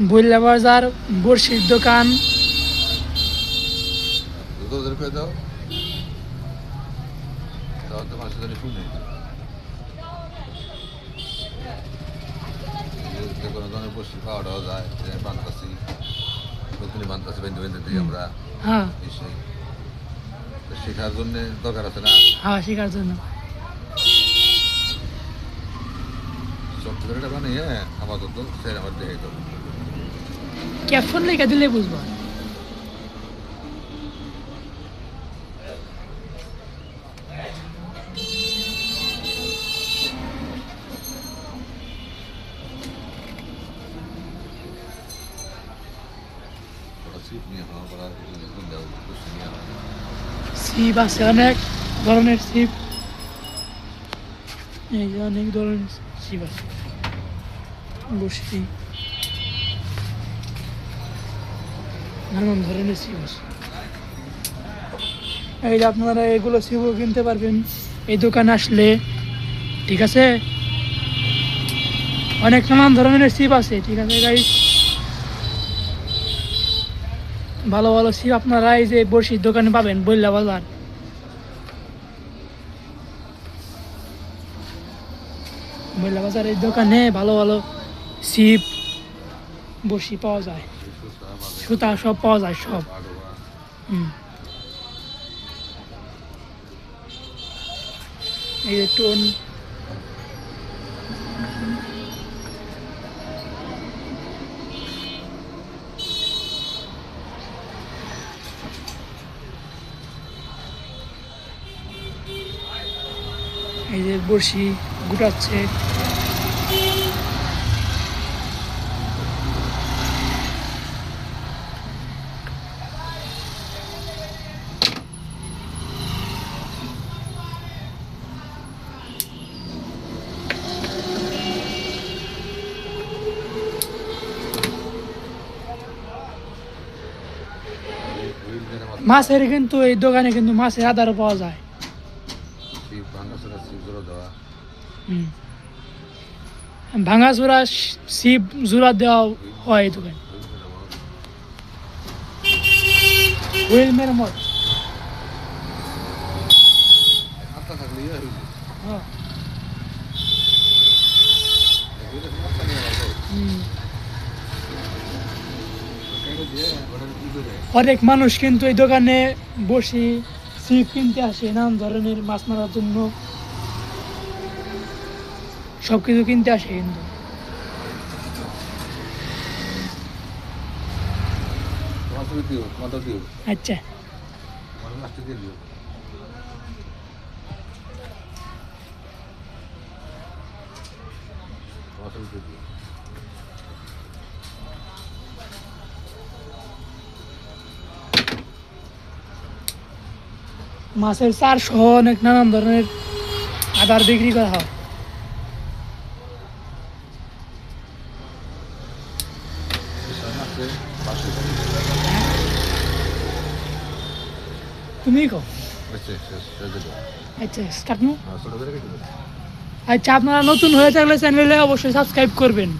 বইলা বাজার বড়শির দোকান। তো হ্যাঁ। শেখার জন্য দরকার আছে না? হ্যাঁ শেখার জন্য। সফটওয়্যারটা বানিয়ে আপাতত সে আমার দেখে তো ক্যাপশন লেখা দিলে বুঝবা ওরা সিট নিয়ে হওয়া করা দেওয়া বসে নিয়ে হওয়া সিপ আছে অনেক ধরনের সিপ এই যে অনেক ধরনের সিপ আছে বসি নানান ধরনের আছে। এই যে আপনারা এগুলো সিপও কিনতে পারবেন। এই দোকানে আসলে, ঠিক আছে? অনেক নানান ধরনের সিপ আছে, ঠিক আছে গাইস ভালো ভালো সিপ আপনারা এই যে বড়শির দোকানে পাবেন, বইলা বাজার। বইলা বাজার এই দোকানে ভালো ভালো সিপ বড়শি পাওয়া যায়। সুতা সব পাওয়া যায় সব। এই যে টোন এই যে বড়শি গুটাচ্ছে মাছের কিন্তু এই দোকানে কিন্তু মাছের আদারও পাওয়া যায়। ভাঙা সেটা সিপ জোড়া দেওয়া হয় এই দোকানে। হুইল মেরামত। ইয়ে হ্যাঁ। এগুলো সমস্যা নেই আমার তো। হুম। কেটে দিয়ে ওটা কি করে অনেক মানুষ কিন্তু এই দোকানে বসে সিপ কিনতে আসে, নানান ধরনের মাছ মারার জন্য। সব কিছু কিনতে আসে কিন্তু। আচ্ছা। আমার লাস্টে মাছের চার সহ অনেক নানান ধরনের আদার বিক্রি করা হয়। তুমি কো আচ্ছা আচ্ছা করে কেটে দিও। আচ্ছা আপনারা নতুন হয়ে থাকলে চ্যানেলে অবশ্যই সাবস্ক্রাইব করবেন।